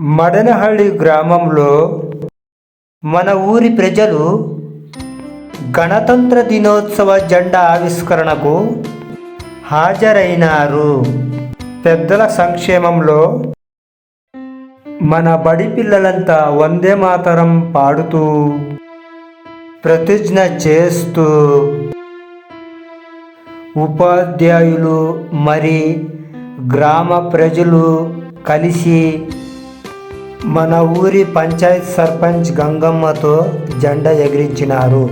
మడనహళ్ళి గ్రామంలో మన ఊరి ప్రజలు గణతంత్ర దినోత్సవ జెండా ఆవిష్కరణకు హాజరైనారు. పెద్దల సంక్షేమంలో మన బడి పిల్లలంతా వందే మాతరం పాడుతూ ప్రతిజ్ఞ చేస్తూ ఉపాధ్యాయులు మరి గ్రామ ప్రజలు కలిసి మన ఊరి పంచాయత్ సర్పంచ్ గంగమ్మతో జెండా ఎగిరించినారు.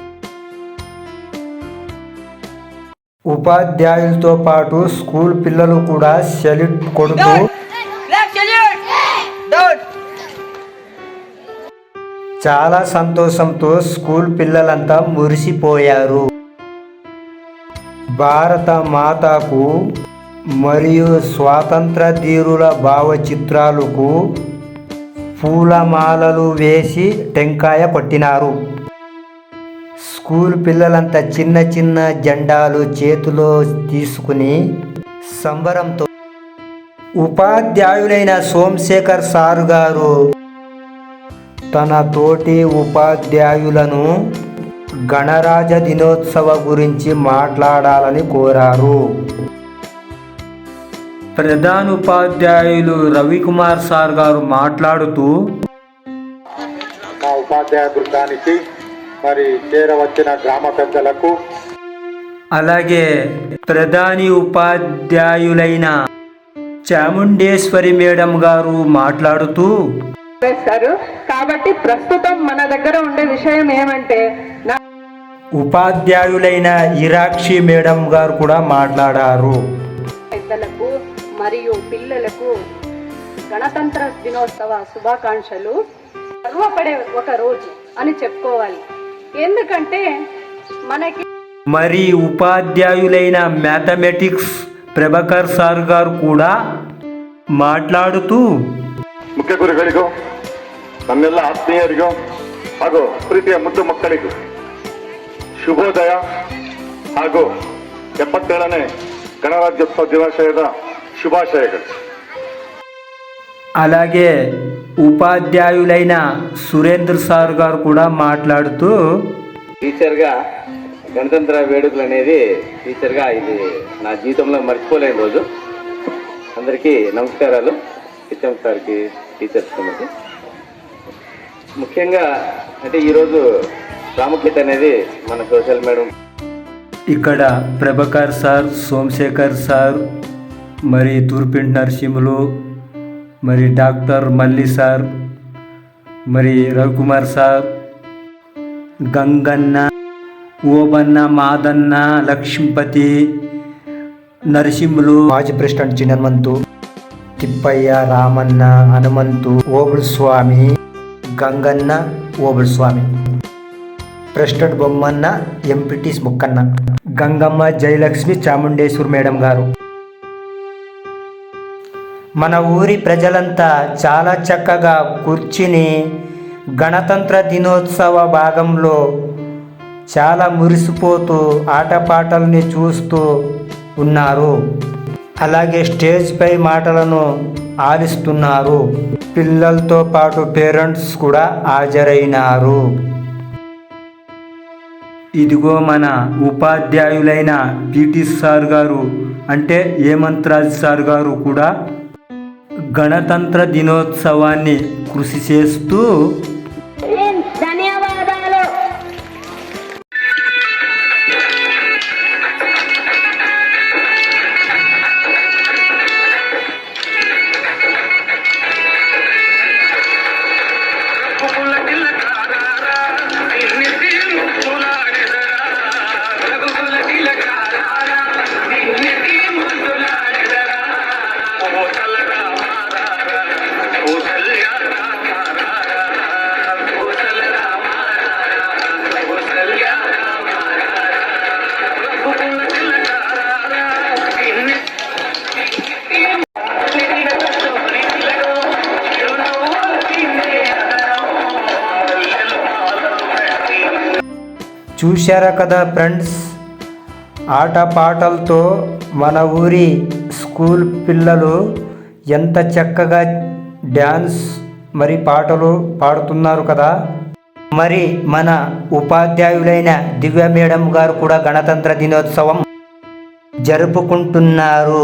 ఉపాధ్యాయులతో పాటు స్కూల్ పిల్లలు కూడా సెల్యూట్ కొడుతూ! చాలా సంతోషంతో స్కూల్ పిల్లలంతా మురిసిపోయారు. భారత మాతకు మరియు స్వాతంత్ర ధీరుల భావచిత్రాలకు పూలమాలలు వేసి టెంకాయ పట్టినారు స్కూల్ పిల్లలంతా చిన్న చిన్న జెండాలు చేతిలో తీసుకుని సంబరంతో ఉపాధ్యాయులైన సోమశేఖర్ సారు గారు తన తోటి ఉపాధ్యాయులను గణరాజ దినోత్సవ గురించి మాట్లాడాలని కోరారు. ప్రధానోపాధ్యాయులు రవికుమార్ సార్ గారు మాట్లాడుతూ మా ఉపాధ్యాయ బృందానికి మరి చేరవచ్చిన గ్రామ పెద్దలకు అలాగే ప్రధాని ఉపాధ్యాయులైన చాముండేశ్వరి మేడం గారు మాట్లాడుతూ వేస్తారు కాబట్టి ప్రస్తుతం మన దగ్గర ఉండే విషయం ఏమంటే నా ఉపాధ్యాయులైన ఇరాక్షి మేడం గారు కూడా మాట్లాడారు. పిల్లలకు గణతంత్ర దినోత్సవ శుభాకాంక్షలు గర్వపడే ఒక రోజు అని చెప్పుకోవాలి ఎందుకంటే మనకి మరి ఉపాధ్యాయులైన మ్యాథమెటిక్స్ ప్రభాకర్ సార్ గారు కూడా మాట్లాడుతూ ಮುಖ್ಯ ಗುರುಗಳಿಗೂ ನನ್ನೆಲ್ಲ ಆತ್ಮೀಯರಿಗೂ ಹಾಗೂ ಪ್ರೀತಿಯ ಮುದ್ದು ಮಕ್ಕಳಿಗೂ ಶುಭೋದಯ ಹಾಗೂ ಎಪ್ಪತ್ತೇಳನೇ ಗಣರಾಜ್ಯೋತ್ಸವ ದಿನಾಶಯದ ಶುಭಾಶಯಗಳು అలాగే ఉపాధ్యాయులైన సురేంద్ర సార్ గారు కూడా మాట్లాడుతూ టీచర్గా గణతంత్ర వేడుకలు అనేది టీచర్గా ఇది నా జీవితంలో మర్చిపోలేని రోజు. అందరికీ నమస్కారాలు. హెచ్ఎం సార్కి టీచర్స్ కమిటీ ముఖ్యంగా అంటే ఈరోజు ప్రాముఖ్యత అనేది మన సోషల్ మేడం ఇక్కడ ప్రభాకర్ సార్ సోమశేఖర్ సార్ మరి తూర్పింటి నరసింహులు మరి డాక్టర్ మల్లి సార్ మరి రవికుమార్ సార్ గంగన్న ఓబన్న మాదన్న లక్ష్మీపతి నరసింహులు మాజీ president Chinnamanthu Thippaiah Ramanna Hanumanthu Obul Swamy Ganganna Obul Swamy president Bommanna MPTC Mukkanna. Gangamma Jayalakshmi Chamundeshwari madam గారు. మన ఊరి ప్రజలంతా చాలా చక్కగా కూర్చుని గణతంత్ర దినోత్సవ భాగంలో చాలా మురిసిపోతూ ఆటపాటల్ని చూస్తూ ఉన్నారు. అలాగే స్టేజ్పై మాటలను ఆలిస్తున్నారు. పిల్లలతో పాటు పేరెంట్స్ కూడా హాజరైనారు. ఇదిగో మన ఉపాధ్యాయులైన పిటి సార్ గారు అంటే హేమంతరాజ్ సార్ గారు కూడా గణతంత్ర దినోత్సవాన్ని కృషి చేస్తూ చూశారా కదా ఫ్రెండ్స్? ఆటపాటలతో మన ఊరి స్కూల్ పిల్లలు ఎంత చక్కగా డ్యాన్స్ మరి పాటలు పాడుతున్నారు కదా? మరి మన ఉపాధ్యాయులైన దివ్య మేడం గారు కూడా గణతంత్ర దినోత్సవం జరుపుకుంటున్నారు.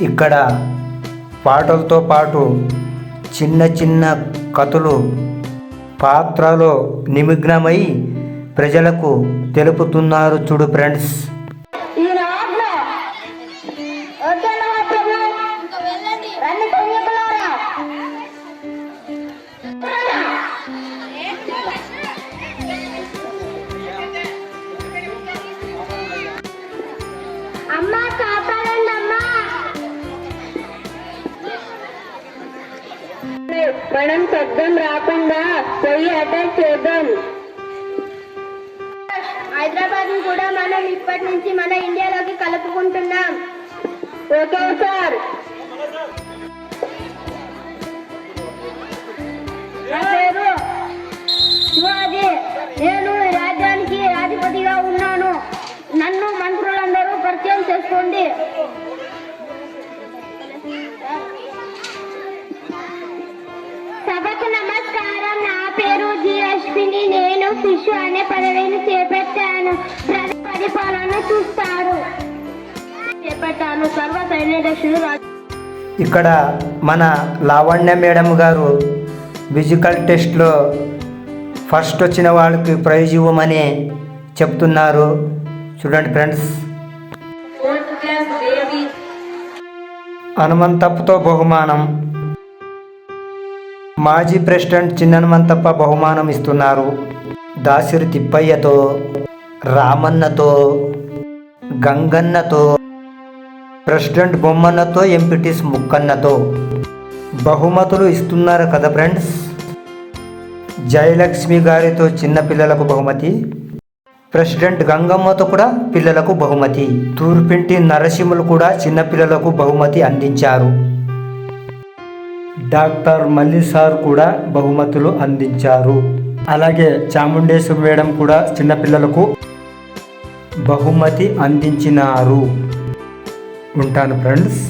ఇక్కడ పాటలతో పాటు చిన్న చిన్న కథలు పాత్రలో నిమగ్నమై ప్రజలకు తెలుపుతున్నారు చూడు ఫ్రెండ్స్. మనం శబ్దం రాకుండా పోయి అటాక్ చేద్దాం. హైదరాబాద్ కూడా మనం ఇప్పటి నుంచి మన ఇండియాలోకి కలుపుకుంటున్నాం. Okay sir. సభకు నమస్కారం. నా పేరు జి అశ్విని నేను శిశు అనే పదవిని చేపట్టాను. పరిపాలన చూస్తారు. చేపట్టాను. సర్వ రాజు ఇక్కడ మన లావణ్య మేడం గారు ఫిజికల్ టెస్ట్లో ఫస్ట్ వచ్చిన వాళ్ళకి ప్రైజ్ ఇవ్వమని చెప్తున్నారు. చూడండి ఫ్రెండ్స్ హనుమంతప్పతో బహుమానం. మాజీ ప్రెసిడెంట్ చిన్ననమంతప్ప బహుమానం ఇస్తున్నారు. దాసిరి తిప్పయ్యతో రామన్నతో గంగన్నతో ప్రెసిడెంట్ బొమ్మన్నతో ఎంపీటీస్ ముక్కన్నతో బహుమతులు ఇస్తున్నారు కదా ఫ్రెండ్స్? జయలక్ష్మి గారితో చిన్నపిల్లలకు బహుమతి ప్రెసిడెంట్ గంగమ్మతో కూడా పిల్లలకు బహుమతి. తూర్పింటి నరసింహులు కూడా చిన్నపిల్లలకు బహుమతి అందించారు. డాక్టర్ మల్లి సార్ కూడా బహుమతులు అందించారు. అలాగే చాముండేశ్వరి మేడం కూడా చిన్నపిల్లలకు బహుమతి అందించినారు. ఉంటాను ఫ్రెండ్స్.